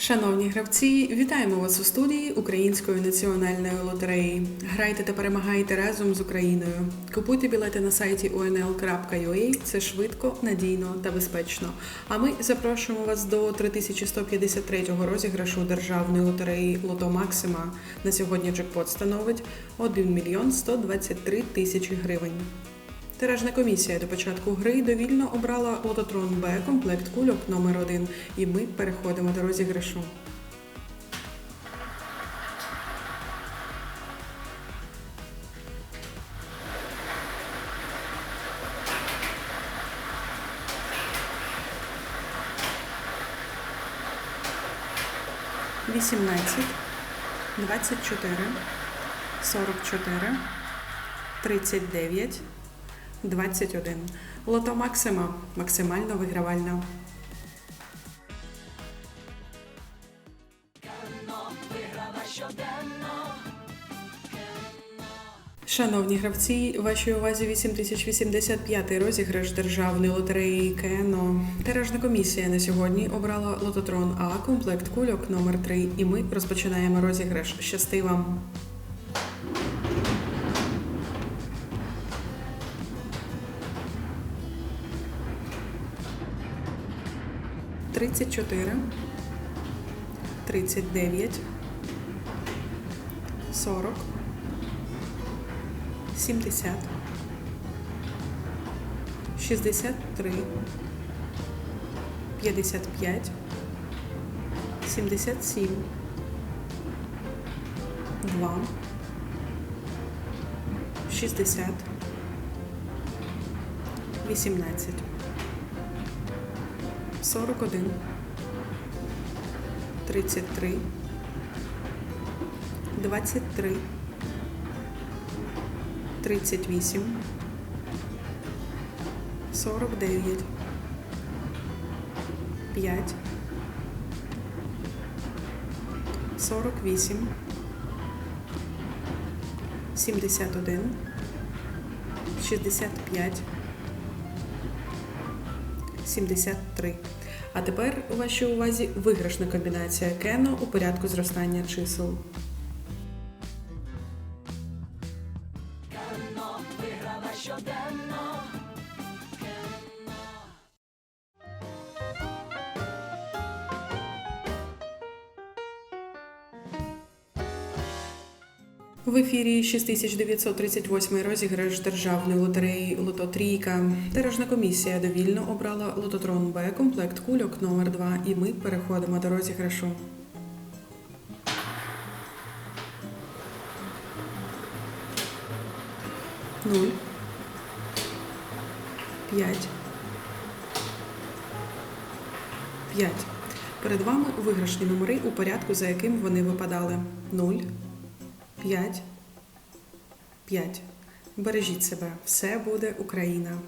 Шановні гравці, вітаємо вас у студії Української національної лотереї. Грайте та перемагайте разом з Україною. Купуйте білети на сайті unl.ua. Це швидко, надійно та безпечно. А ми запрошуємо вас до 3153-го розіграшу державної лотереї Лото Максима. На сьогодні джекпот становить 1 мільйон 123 тисячі гривень. Тиражна комісія до початку гри довільно обрала лототрон Б комплект кульок номер 1 і ми переходимо до розіграшу. Вісімнадцять, двадцять чотири, сорок чотири, тридцять дев'ять. 21. Лото Максима максимально вигравальна. Шановні гравці, вашій увазі 8085 розіграш державної лотереї КНО. Тиражна комісія на сьогодні обрала лототрон А комплект кульок номер 3 і ми розпочинаємо розіграш. Щасти вам! 34, 39, 40, 70, 63, 55, 77, 2, 60, 18. 41, 33, 23, 38, 49, 5, 48, 71, 65, 73. А тепер у вашій увазі виграшна комбінація кено у порядку зростання чисел. В ефірі 6938 розіграш державної лотереї Лото Трійка. Тиражна комісія довільно обрала лототрон Б комплект кульок номер 2 і ми переходимо до розіграшу. Нуль. П'ять. П'ять. Перед вами виграшні номери у порядку, за яким вони випадали. Нуль. 5, 5. Бережіть себе. Все буде Україна.